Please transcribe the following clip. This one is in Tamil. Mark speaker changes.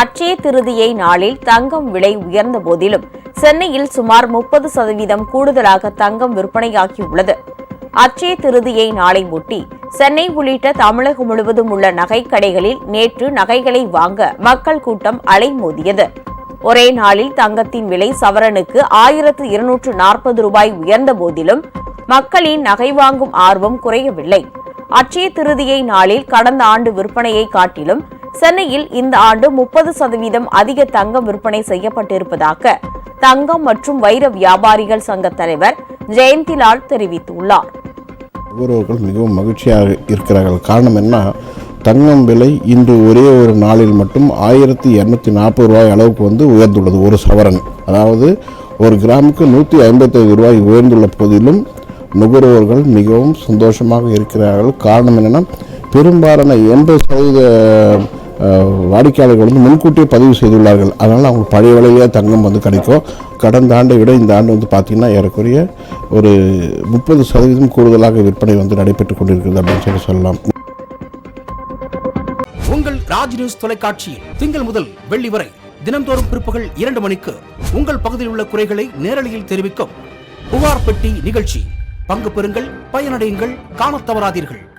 Speaker 1: அச்சய திருதியை நாளில் தங்கம் விலை உயர்ந்த போதிலும் சென்னையில் சுமார் முப்பது சதவீதம் கூடுதலாக தங்கம் விற்பனையாகியுள்ளது. அச்சய திருதியை நாளை ஒட்டி சென்னை உள்ளிட்ட தமிழகம் முழுவதும் உள்ள நகைக்கடைகளில் நேற்று நகைகளை வாங்க மக்கள் கூட்டம் அலைமோதியது. ஒரே நாளில் தங்கத்தின் விலை சவரனுக்கு ஆயிரத்து இருநூற்று நாற்பது ரூபாய் உயர்ந்த போதிலும் மக்களின் நகை வாங்கும் ஆர்வம் குறையவில்லை. அச்சய திருதியை நாளில் கடந்த ஆண்டு விற்பனையை காட்டிலும் சென்னையில் இந்த ஆண்டு முப்பது சதவீதம் அதிக தங்கம் விற்பனை செய்யப்பட்டிருப்பதாக தங்கம் மற்றும் வைர வியாபாரிகள் சங்க தலைவர் ஜெயந்திலால் தெரிவித்துள்ளார்.
Speaker 2: நுகர்வோர்கள் மிகவும் மகிழ்ச்சியாக இருக்கிறார்கள். காரணம் என்ன? தங்கம் விலை இன்று ஒரே ஒரு நாளில் மட்டும் ஆயிரத்தி இரநூத்தி நாற்பது ரூபாய் அளவுக்கு வந்து உயர்ந்துள்ளது. ஒரு சவரன். அதாவது ஒரு கிராமுக்கு நூற்றி ஐம்பத்தைந்து ரூபாய் உயர்ந்துள்ள போதிலும் நுகர்வோர்கள் மிகவும் சந்தோஷமாக இருக்கிறார்கள். காரணம் என்னென்னா பெரும்பாலான எண்பது சதவீத வாடிக்கையாளர்கள் வந்து முன்கூட்டியே பதிவு செய்துள்ளார்கள். அதனால் அவங்களுக்கு பழைய விலையிலேயே தங்கம் வந்து கிடைக்கும். கடந்த ஆண்டை விட இந்த ஆண்டு வந்து பார்த்திங்கன்னா ஏறக்குறைய ஒரு முப்பது சதவீதம் கூடுதலாக விற்பனை வந்து நடைபெற்றுக் கொண்டிருக்கிறது அப்படின்னு சொல்லி சொல்லலாம்.
Speaker 3: உங்கள் ராஜ் நியூஸ் தொலைக்காட்சியில் திங்கள் முதல் வெள்ளி வரை தினம்தோறும் பிற்பகல் இரண்டு மணிக்கு உங்கள் பகுதியில் உள்ள குறைகளை நேரலையில் தெரிவிக்கும் புகார் பெட்டி நிகழ்ச்சி. பங்கு பெறுங்கள் பயனடையுங்கள் காணத் தவறாதீர்கள்.